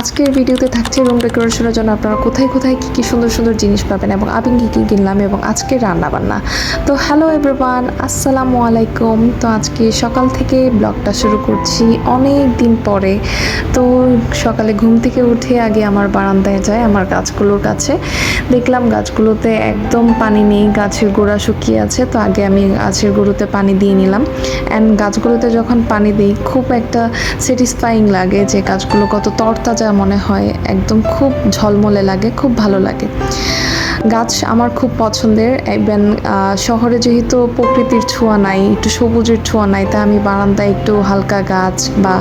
আজকের ভিডিওতে থাকছে রুম ডেকোরেশনের জন্য আপনারা কোথায় কোথায় কী কী সুন্দর সুন্দর জিনিস পাবেন এবং আমি কী কী কিনলাম এবং আজকে রান্না বান্না তো হ্যালো এভরিওয়ান আসসালামু আলাইকুম। তো আজকে সকাল থেকে ব্লগটা শুরু করছি অনেক দিন পরে। তো সকালে ঘুম থেকে উঠে আগে আমার বারান্দায় যায় আমার গাছগুলোর কাছে। দেখলাম গাছগুলোতে একদম পানি নেই, গাছের গোড়া শুকিয়ে আছে, তো আগে আমি গাছের গোড়াতে পানি দিয়ে নিলাম। অ্যান্ড গাছগুলোতে যখন পানি দিই, খুব একটা স্যাটিসফাইং লাগে যে গাছগুলো কত তরতাজা মনে হয় একদম খুব ঝলমলে লাগে খুব ভালো লাগে। গাছ আমার খুব পছন্দের ইভেন শহরে যেহেতু প্রকৃতির ছোঁয়া নাই, একটু সবুজের ছোঁয়া নাই, তাই আমি বারান্দায় একটু হালকা গাছ বা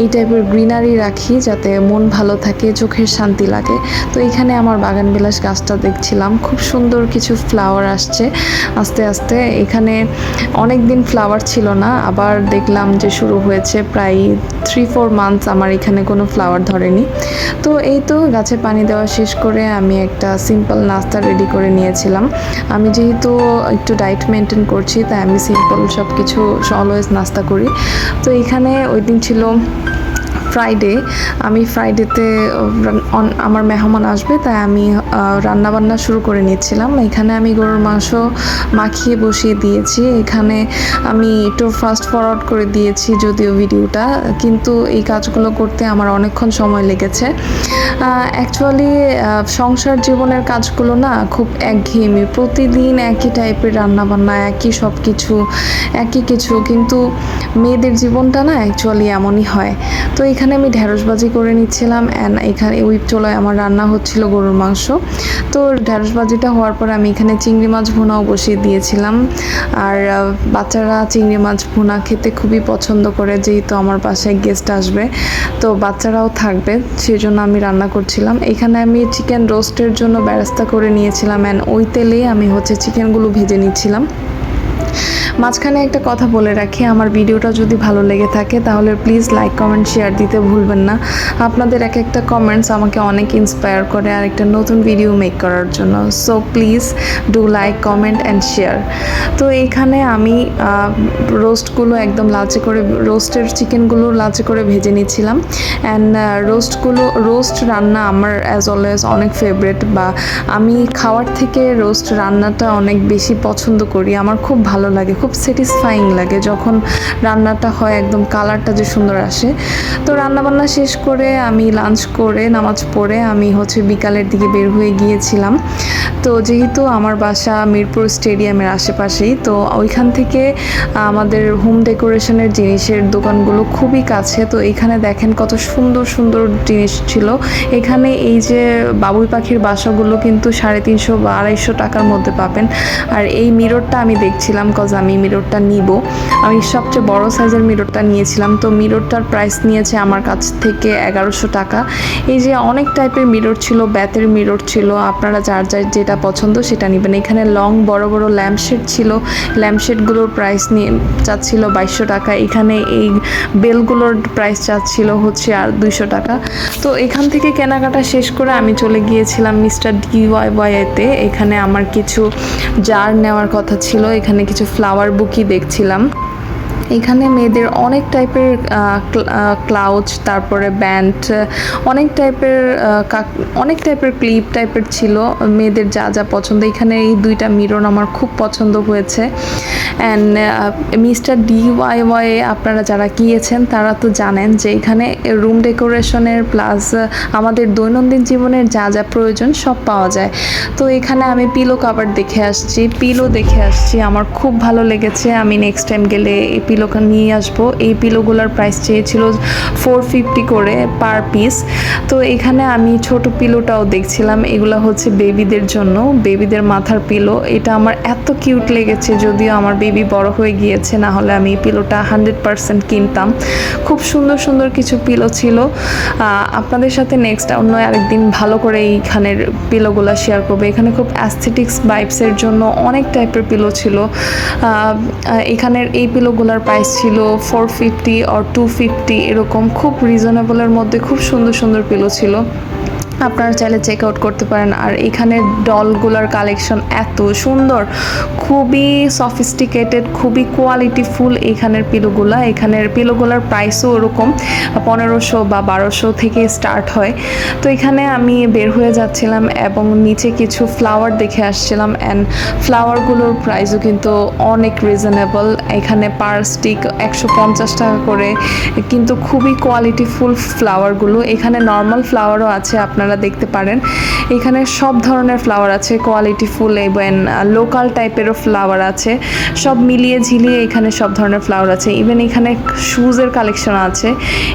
এই টাইপের গ্রিনারি রাখি যাতে মন ভালো থাকে, চোখের শান্তি লাগে। তো এখানে আমার বাগান বিলাস গাছটা দেখছিলাম, খুব সুন্দর কিছু ফ্লাওয়ার আসছে। আস্তে আস্তে এখানে অনেক দিন ফ্লাওয়ার ছিল না, আবার দেখলাম যে শুরু হয়েছে প্রায় থ্রি ফোর মান্থস আমার এখানে কোনো ফ্লাওয়ার ধরেনি। তো এই তো গাছে পানি দেওয়া শেষ করে আমি একটা সিম্পল নাস্তা রেডি করে নিয়েছিলাম। আমি যেহেতু একটু ডায়েট মেনটেন করছি, তাই আমি সিম্পল সব কিছু অলওয়েজ নাস্তা করি। তো এখানে ওই দিন ছিল ফ্রাইডে আমি ফ্রাইডেতে আমার মেহমান আসবে, তাই আমি রান্নাবান্না শুরু করে নিচ্ছিলাম। এখানে আমি গরুর মাংস মাখিয়ে বসিয়ে দিয়েছি। এখানে আমি একটু ফাস্ট ফরওয়ার্ড করে দিয়েছি যদিও ভিডিওটা কিন্তু এই কাজগুলো করতে আমার অনেকক্ষণ সময় লেগেছে। অ্যাকচুয়ালি সংসার জীবনের কাজগুলো না খুব একঘেয়েমি। প্রতিদিন একই টাইপের রান্নাবান্না, একই সব কিছু একই কিছু, কিন্তু মেয়েদের জীবনটা না অ্যাকচুয়ালি এমনই হয়। তো এখানে আমি ঢ্যাঁড়সবাজি করে নিচ্ছিলাম অ্যান্ড এখানে ওই চলায় আমার রান্না হচ্ছিল গরুর মাংস। তো ঢ্যাঁড়সবাজিটা হওয়ার পর আমি এখানে চিংড়ি মাছ ভুনাও বসিয়ে দিয়েছিলাম। আর বাচ্চারা চিংড়ি মাছ ভুনা খেতে খুবই পছন্দ করে যেহেতু আমার বাসায় গেস্ট আসবে। তো বাচ্চারাও থাকবে সেই জন্য আমি রান্না করছিলাম। এখানে আমি চিকেন রোস্টের জন্য ব্যবস্থা করে নিয়েছিলাম অ্যান্ড ওই তেলেই আমি হচ্ছে চিকেনগুলো ভেজে নিচ্ছিলাম। মাঝখানে একটা কথা বলে রাখি, আমার ভিডিওটা যদি ভালো লেগে থাকে তাহলে প্লিজ লাইক কমেন্ট শেয়ার দিতে ভুলবেন না। আপনাদের এক একটা কমেন্টস আমাকে অনেক ইন্সপায়ার করে আর একটা নতুন ভিডিও মেক করার জন্য। So please do like comment and share তো এইখানে আমি রোস্টগুলো একদম লাচে করে রোস্টের চিকেনগুলো লাচে করে ভেজে নিচ্ছিলাম। অ্যান্ড রোস্টগুলো রোস্ট রান্না আমার অ্যাজ অলওয়েজ অনেক ফেভারেট বা আমি খাওয়ার থেকে রোস্ট রান্নাটা অনেক বেশি পছন্দ করি। আমার খুব ভালো লাগে খুব স্যাটিসফাইং লাগে যখন রান্নাটা হয় একদম কালারটা যে সুন্দর আসে। তো রান্নাবান্না শেষ করে আমি লাঞ্চ করে, নামাজ পড়ে আমি হচ্ছে বিকালের দিকে বের হয়ে গিয়েছিলাম। তো যেহেতু আমার বাসা মিরপুর স্টেডিয়ামের আশেপাশেই, তো ওইখান থেকে আমাদের হোম ডেকোরেশনের জিনিসের দোকানগুলো খুবই কাছে। তো এখানে দেখেন কত সুন্দর সুন্দর জিনিস ছিল। এখানে এই যে বাবুই পাখির বাসাগুলো কিন্তু সাড়ে তিনশো বা আড়াইশো টাকার মধ্যে পাবেন। আর এই মিররটা আমি দেখছিলাম কজ আমি মিররটা নিব। আমি সবচেয়ে বড় সাইজের মিররটা নিয়েছিলাম। তো মিররটার প্রাইস নিয়েছে আমার কাছ থেকে এগারোশো টাকা। এই যে অনেক টাইপের মিরর ছিল, ব্যাতের মিরর ছিল, আপনারা যার যার যেটা পছন্দ সেটা নেবেন। এখানে লং বড় বড় ল্যাম্পশেড ছিল। ল্যাম্পশেডগুলোর প্রাইস নিয়ে চাচ্ছিল বাইশশো টাকা। এখানে এই বেলগুলোর প্রাইস চাচ্ছিল হচ্ছে আর দুইশো টাকা। তো এখান থেকে কেনাকাটা শেষ করে আমি চলে গিয়েছিলাম মিস্টার ডিওয়াই ওয়াইতে এখানে আমার কিছু জার নেওয়ার কথা ছিল। এখানে কিছু ফ্লাওয়ার বুকি দেখছিলাম। এখানে মেয়েদের অনেক টাইপের ক্লাউচ তারপরে ব্যান্ড অনেক টাইপের অনেক টাইপের ক্লিপ টাইপের ছিল, মেয়েদের যা যা পছন্দ। এখানে এই দুইটা মিরন আমার খুব পছন্দ হয়েছে। অ্যান্ড মিস্টার ডিওয়াই ওয়াই আপনারা যারা গিয়েছেন, তারা তো জানেন যে এখানে রুম ডেকোরেশনের প্লাস আমাদের দৈনন্দিন জীবনের যা যা প্রয়োজন সব পাওয়া যায়। তো এখানে আমি পিলো কাভার দেখে আসছি পিলো দেখে আসছি, আমার খুব ভালো লেগেছে। আমি নেক্সট টাইম গেলে এই পিলো নিয়ে আসব। এই পিলোগুলোর প্রাইস চেয়েছিল ফোর ফিফটি করে পার পিস তো এখানে আমি ছোট পিলোটাও দেখছিলাম। এগুলো হচ্ছে বেবিদের জন্য। বেবিদের মাথার পিলো এটা আমার এত কিউট লেগেছে, যদিও আমার বেবি বড় হয়ে গিয়েছে, না হলে আমি এই পিলোটা হান্ড্রেড পারসেন্ট কিনতাম। খুব সুন্দর সুন্দর কিছু পিলো ছিল। আপনাদের সাথে নেক্সট অন্য আরেকদিন ভালো করে এইখানের পিলোগুলো শেয়ার করব। এখানে খুব অ্যাস্থেটিক্স বাইপসের জন্য অনেক টাইপের পিলো ছিল। এখানের এই পিলোগুলোর প্রাইস ছিল four fifty or two fifty এরকম খুব রিজনেবলের মধ্যে খুব সুন্দর সুন্দর পিলো ছিল। আপনারা চাইলে চেক আউট করতে পারেন। আর এখানে ডলগুলোর কালেকশন এত সুন্দর। খুবই সফিস্টিকেটেড খুবই কোয়ালিটিফুল এখানের পিলোগুলা এখানের পিলোগুলার প্রাইসও ওরকম, পনেরোশো বা বারোশো থেকে স্টার্ট হয়। তো এখানে আমি বের হয়ে যাচ্ছিলাম এবং নিচে কিছু ফ্লাওয়ার দেখে আসছিলাম অ্যান্ড ফ্লাওয়ারগুলোর প্রাইসও কিন্তু অনেক রিজনেবল এখানে পার স্টিক একশো পঞ্চাশ টাকা করে। কিন্তু খুবই কোয়ালিটিফুল ফ্লাওয়ারগুলো এখানে নর্মাল ফ্লাওয়ারও আছে, আপনারা দেখতে পারেন। এখানে সব ধরনের ফ্লাওয়ার আছে কোয়ালিটি ফুল এবং লোকাল টাইপেরও ফ্লাওয়ার আছে। সব মিলিয়ে ঝিলিয়ে এখানে সব ধরনের ফ্লাওয়ার আছে। ইভেন এখানে শুজের কালেকশন আছে।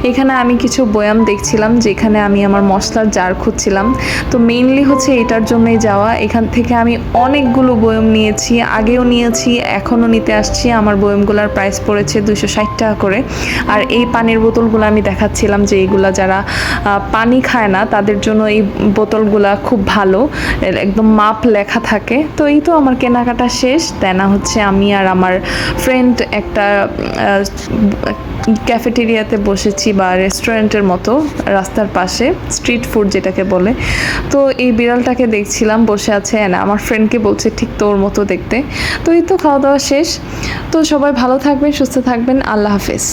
এখানে আমি কিছু বয়াম দেখছিলাম, যেখানে আমি আমার মশলার জার খুঁজছিলাম। তো মেইনলি হচ্ছে এটার জন্যই যাওয়া। এখান থেকে আমি অনেকগুলো বয়ম নিয়েছি, আগেও নিয়েছি, এখনও নিতে আসছি। আমার বয়মগুলোর প্রাইস পড়েছে দুশো ষাট টাকা করে। আর এই পানির বোতলগুলো আমি দেখাচ্ছিলাম যে এইগুলা যারা পানি খায় না, তাদের জন্য এই বোতলগুলা খুব ভালো। একদম মাপ লেখা থাকে। তো এই তো আমার কেনাকাটা শেষ। দেনা হচ্ছে আমি আর আমার ফ্রেন্ড একটা ক্যাফেটেরিয়াতে বসেছি বা রেস্টুরেন্টের মতো রাস্তার পাশে স্ট্রিট ফুড যেটাকে বলে। তো এই বিড়ালটাকে দেখছিলাম, বসে আছে না আমার ফ্রেন্ডকে বলছে, ঠিক তোর মতো দেখতে। তো এই তো খাওয়া দাওয়া শেষ। তো সবাই ভালো থাকবেন, সুস্থ থাকবেন। আল্লাহ হাফেজ।